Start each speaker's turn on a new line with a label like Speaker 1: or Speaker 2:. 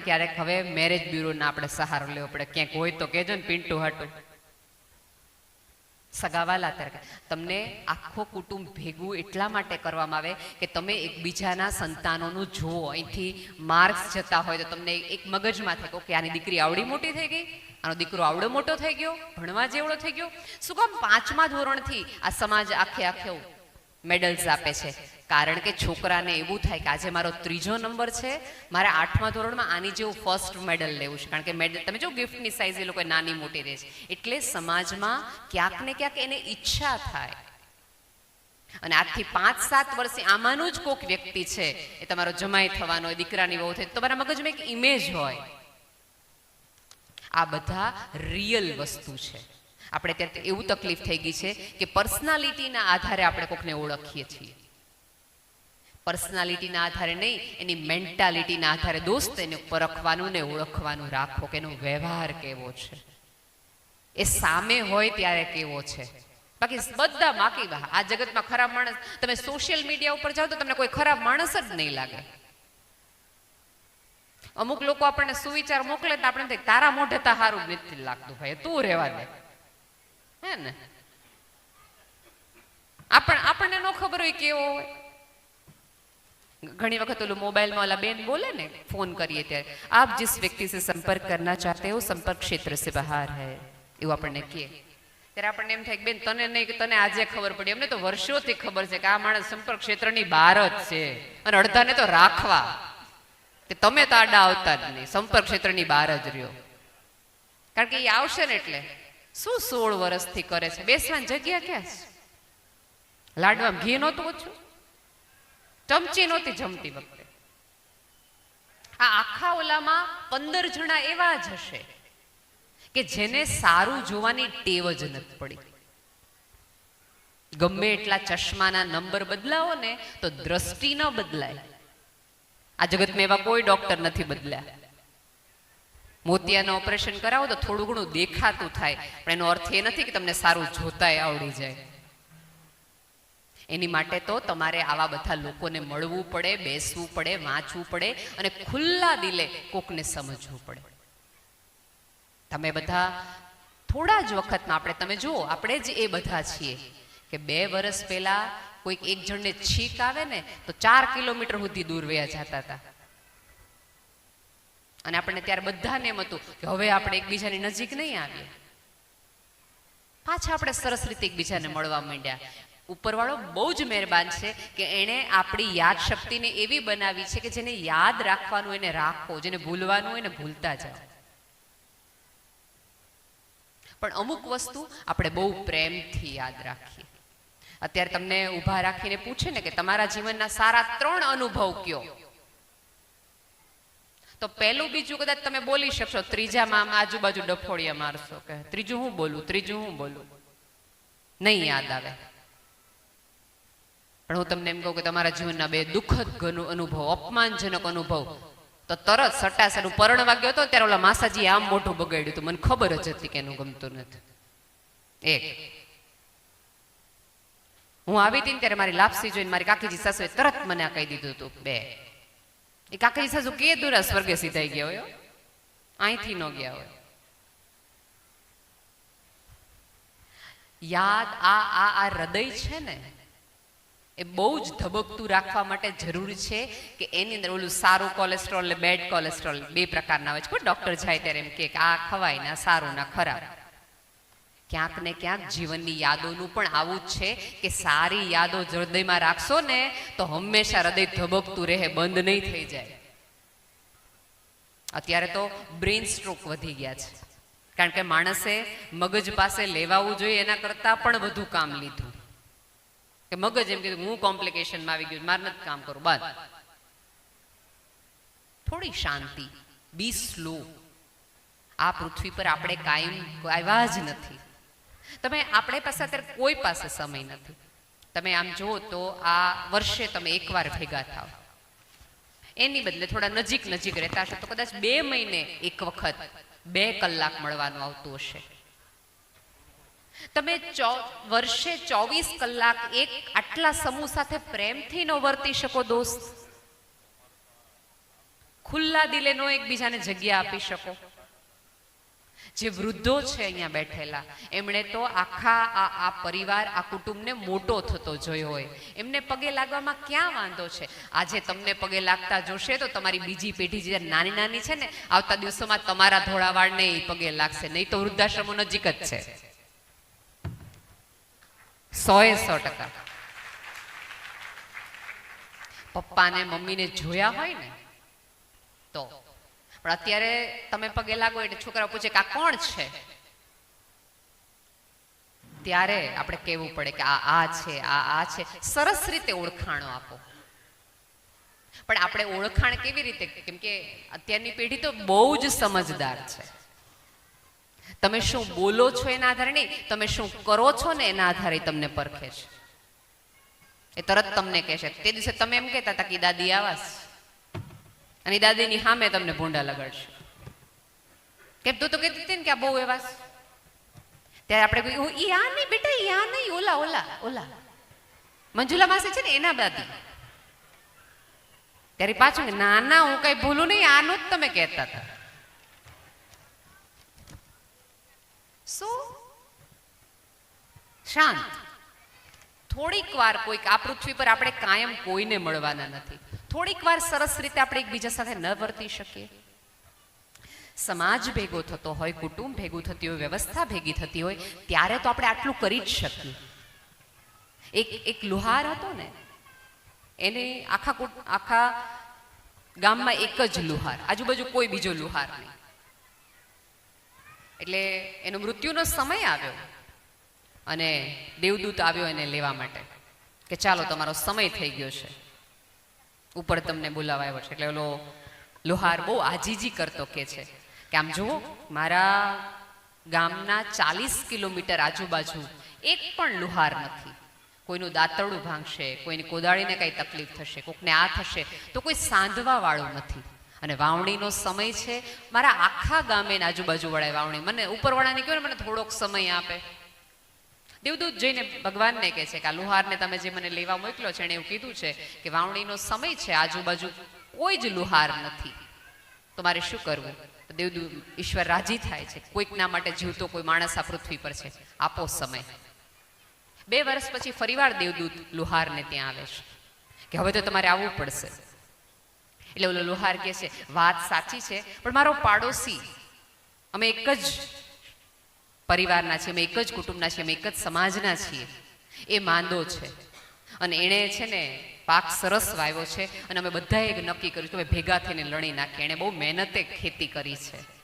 Speaker 1: ક્યારેક હવે મેરેજ બ્યુરોના આપણે સહારો લેવો પડે. ક્યાંક હોય તો કહેજો ને પિન્ટુ હાટું. સગાવાલા તરીકે. તમને આખો કુટુંબ ભેગું એટલા માટે કરવામાં આવે કે તમે એકબીજાના સંતાનોનું જુઓ. અહીંથી માર્ક્સ જતા હોય તો તમને એક મગજમાં થાય કે આની દીકરી આવડી મોટી થઈ ગઈ? આનો દીકરો આવડો મોટો થઈ ગયો? ભણવા જેવડો થઈ ગયો? શું કામ પાંચમા ધોરણથી આ સમાજ આખે આખે મેડલ્સ આપે છે. કારણ કે છોકરાને એવું થાય કે આજે મારો ત્રીજો નંબર છે, મારે આઠમા ધોરણમાં આની જેવું ફર્સ્ટ મેડલ લેવું છે. કારણ કે મેડલ તમે જો ગિફ્ટની સાઇઝ એ લોકો નાની મોટી રહે છે. એટલે સમાજમાં ક્યાંક ને ક્યાંક એને ઈચ્છા થાય. અને આજથી પાંચ સાત વર્ષે આમાંનું જ કોઈક વ્યક્તિ છે, એ તમારો જમાઈ થવાનો દીકરાની વહુ થાય તમારા મગજમાં એક ઇમેજ હોય. આ બધા રિયલ વસ્તુ છે. આપણે ત્યારે એવું તકલીફ થઈ ગઈ છે કે પર્સનાલિટીના આધારે આપણે કોકને ઓળખીએ છીએ. પર્સનાલિટીના આધારે નહીં, એની મેન્ટાલિટીના આધારે દોસ્ત એને પરખવાનું ને ઓળખવાનું રાખો કે એનો વ્યવહાર કેવો છે. એ સામે હોય ત્યારે કેવો છે. બાકી બધા બાકી આ જગતમાં ખરાબ માણસ, તમે સોશિયલ મીડિયા ઉપર જાઓ તો તમને કોઈ ખરાબ માણસ જ નહીં લાગે. અમુક લોકો આપણને સુવિચાર મોકલે તો આપણે તારા મોઢે તો સારું નથી લાગતું ભાઈ, તું રહેવા દે. હે ને? આપણ, આપણને નો ખબર હોય કેવો હોય. ઘણી વખત ઓલું મોબાઈલમાં ઓલા બેન બોલે ને, ફોન કરીએ ત્યારે, આપ जिस વ્યક્તિ સે સંપર્ક કરના ચાહતે હો, સંપર્ક ક્ષેત્ર સે બહાર હે. એવું આપણને કહે. ત્યારે આપણને એમ થાય કે, બેન, તને નહીં, તને આજે ખબર પડી. અમને તો વર્ષોથી ખબર છે કે આ માણસ સંપર્ક ક્ષેત્રની બહાર જ છે. અને અડધાને તો રાખવા. કે તમે તો આડા આવતા જ નહીં, સંપર્ક ક્ષેત્રની બહાર જ રહ્યો. કારણ કે એ આવશે ને એટલે. શું સોળ વર્ષથી કરે છે? બેસવાની જગ્યા ક્યાં છે? લાડવામાં ઘી નહોતું ઓછું? ચમચી નહોતી જમતી વખતે. આ આખા ઓલામાં પંદર જણા એવા જ હશે કે જેને સારું જોવાની ટેવ જ નથી પડી. ગમે એટલા ચશ્માના નંબર બદલાવો ને, તો દ્રષ્ટિ ન બદલાય. આ જગતમાં એવા કોઈ ડોક્ટર નથી બદલ્યા. મોતિયાનું ઓપરેશન કરાવો તો થોડું ઘણું દેખાતું થાય. પણ એનો અર્થ એ નથી કે તમને સારું જોતાય આવડી જાય. એની માટે તો તમારે આવા બધા લોકોને મળવું પડે, બેસવું પડે, વાંચવું પડે અને ખુલ્લા દિલે કોકને સમજવું પડે. તમે બધા થોડા જ વખતમાં આપણે, તમે જુઓ, આપણે જ એ બધા છીએ કે બે વર્ષ પહેલા કોઈક એક જણને છીક આવે ને, તો ચાર કિલોમીટર સુધી દૂર વયા જતા હતા. અને આપણને ત્યારે બધાને એમ હતું કે હવે આપણે એકબીજાની નજીક નહીં આવીએ. પાછા આપણે સરસ રીતે એકબીજાને મળવા માંડ્યા. ઉપરવાળો બહુ જ મહેરબાન છે કે એણે આપણી યાદ શક્તિને એવી બનાવી છે કે જેને યાદ રાખવાનું એને રાખો, જેને ભૂલવાનું એને ભૂલતા જાઓ. પણ અમુક વસ્તુ આપણે બહુ પ્રેમથી યાદ રાખીએ. અત્યારે તમને ઊભા રાખીને પૂછે ને કે તમારા જીવનના સારા ત્રણ અનુભવ કયો? તો પહેલું બીજું કદાચ તમે બોલી શકશો, ત્રીજામાં આજુબાજુ ડફોડિયા મારશો કે, ત્રીજું હું બોલું, ત્રીજું હું બોલું? નહીં યાદ આવે. પણ હું તમને એમ કહું કે તમારા જીવનના બે દુઃખદ અનુભવ, અપમાનજનક અનુભવ, તો તરત સટાસટ પરણ વાગ્યો હતો ત્યારે ઓલા માસાજી આમ મોઢું બગાડ્યું હતું. મને ખબર જ હતી કે એનું ગમતું નથી. એક. હું આવી હતી ત્યારે મારી લાપસી જોઈને મારી કાકીજી સાસુએ તરત મને આ કહી દીધું હતું. બે. એ કાકીજી સાસુ કે દૂરા સ્વર્ગે સીધાઈ ગયા હોય અહીંથી ન ગયા હોય. યાદ આ આ આ હૃદય છે ને, એ બહુ જ ધબકતું રાખવા માટે જરૂરી છે કે એની અંદર ઓલું સારું કોલેસ્ટ્રોલ ને બેડ કોલેસ્ટ્રોલ બે પ્રકારના હોય છે. ડોક્ટર જાય ત્યારે એમ કે આ ખવાય ના સારું ના ખરાબ. ક્યાંક ને ક્યાંક જીવનની યાદોનું પણ આવું જ છે કે સારી યાદો હૃદયમાં રાખશો ને, તો હંમેશા હૃદય ધબકતું રહે, બંધ નહીં થઈ જાય. અત્યારે તો બ્રેઇન સ્ટ્રોક વધી ગયા છે. કારણ કે માણસે મગજ પાસે લેવાવું જોઈએ, એના કરતાં પણ વધુ કામ લીધું. કે મગજ એમ કીધું, હું કોમ્પ્લિકેશનમાં આવી ગયું, મારે નથી કામ કરું બાદ. થોડી શાંતિ, બી સ્લો. આ પૃથ્વી પર આપણે કાયમ આવ્યા જ નથી. તમે આપણે પાસે અત્યારે કોઈ પાસે સમય નથી. તમે આમ જુઓ તો આ વર્ષે તમે એકવાર ભેગા થાવ. એની બદલે થોડા નજીક નજીક રહેતા હશો તો કદાચ બે મહિને એક વખત, બે કલાક મળવાનું આવતું હશે. તમે વર્ષે ચોવીસ કલાક એક આટલા સમૂહ સાથે પ્રેમથી ન વર્તી શકો દોસ્ત. ખુલ્લા દિલે નો એકબીજાને જગ્યા આપી શકો. જે વૃદ્ધો છે અહીંયા બેઠેલા, એમણે તો આખા આ આ પરિવાર, આ કુટુંબને મોટો થતો જોયો હોય. એમને પગે લાગવામાં ક્યાં વાંધો છે? આજે તમને પગે લાગતા જોશે તો તમારી બીજી પેઢી જે નાની નાની છે ને, આવતા દિવસોમાં તમારા ધોળાવાળને એ પગે લાગશે. નહીં તો વૃદ્ધાશ્રમો નજીક જ છે. સો એ સો ટકા. પપ્પાને મમ્મીને જોયા હોય ને, તો પણ અત્યારે તમે પગે લાગો એટલે છોકરા પૂછે કે આ કોણ છે? ત્યારે આપણે કહેવું પડે કે આ આ છે, આ આ છે. સરસ રીતે ઓળખાણો આપો. પણ આપણે ઓળખાણ કેવી રીતે? કેમ કે અત્યારની પેઢી તો બહુ જ સમજદાર છે. તમે શું બોલો છો એના આધારે નહીં, તમે શું કરો છો ને એના આધારે તમને પરખે છે. એ તરત તમને કહેશે. તે દિવસે તમે એમ કહેતા હતા કે દાદી આવાસ અને દાદીની સામે તમને ભૂંડા લગાડશે. કેમ તું તો કહેતી હતી ને કે આ બહુ એવા ત્યારે આપણે કહ્યું ઈ આ નહીં બેટા આ નહીં, ઓલા ઓલા ઓલા. મંજુલા માસે છે ને એના દાદી. ત્યારે પાછું ના ના, હું કઈ ભૂલું નહીં, આનું જ તમે કહેતા હતા. શાંત. થોડીક વાર કોઈક આ પૃથ્વી પર આપણે કાયમ કોઈને મળવાના નથી. થોડીક વાર સરસ રીતે આપણે એકબીજા સાથે ન વર્તી શકીએ. સમાજ ભેગો થતો હોય, કુટુંબ ભેગું થતી હોય, વ્યવસ્થા ભેગી થતી હોય, ત્યારે તો આપણે આટલું કરી જ શકીએ. એક એક લુહાર હતો ને, એને આખા આખા ગામમાં એક જ લુહાર, આજુબાજુ કોઈ બીજો લુહાર નહીં. એટલે એનો મૃત્યુનો સમય આવ્યો અને દેવદૂત આવ્યો એને લેવા માટે કે ચાલો, તમારો સમય થઈ ગયો છે. ઉપર તમને બોલાવા આવ્યો છે. એટલે ઓલો લોહાર બહુ આજીજી કરતો કે છે. કે આમ જુઓ, મારા ગામના ચાલીસ કિલોમીટર આજુબાજુ એક પણ લુહાર નથી. કોઈનું દાંતરડું ભાંગશે, કોઈની કોદાળીને કંઈ તકલીફ થશે, કોકને આ થશે, તો કોઈ સાંધવા વાળું નથી. અને વાવણીનો સમય છે, મારા આખા ગામે આજુબાજુ વળાય વાવણી. મને ઉપરવાળાને કહ્યું મને થોડોક સમય આપે. દેવદૂત જઈને ભગવાનને કહે છે કે આ લુહારને તમે જે મને લેવા મોકલ્યો છે એણે એવું કીધું છે કે વાવણીનો સમય છે, આજુબાજુ કોઈ જ લુહાર નથી. તો મારે શું કરવું? દેવદૂત ઈશ્વર રાજી થાય છે. કોઈકના માટે જીવતો કોઈ માણસ આ પૃથ્વી પર છે. આપો સમય. બે વર્ષ પછી ફરીવાર દેવદૂત લુહારને ત્યાં આવે છે કે હવે તો તમારે આવવું પડશે. એટલે ઓલો લુહાર કહે છે, વાત સાચી છે, પણ મારો પાડોશી, અમે એક જ પરિવારના છીએ, અમે એક જ કુટુંબના છીએ, અમે એક જ સમાજના છીએ. એ માંદો છે. અને એણે છે ને પાક સરસ વાવ્યો છે અને અમે બધાએ નક્કી કર્યું કે ભેગા થઈને લણી નાખીએ. એણે બહુ મહેનતે ખેતી કરી છે.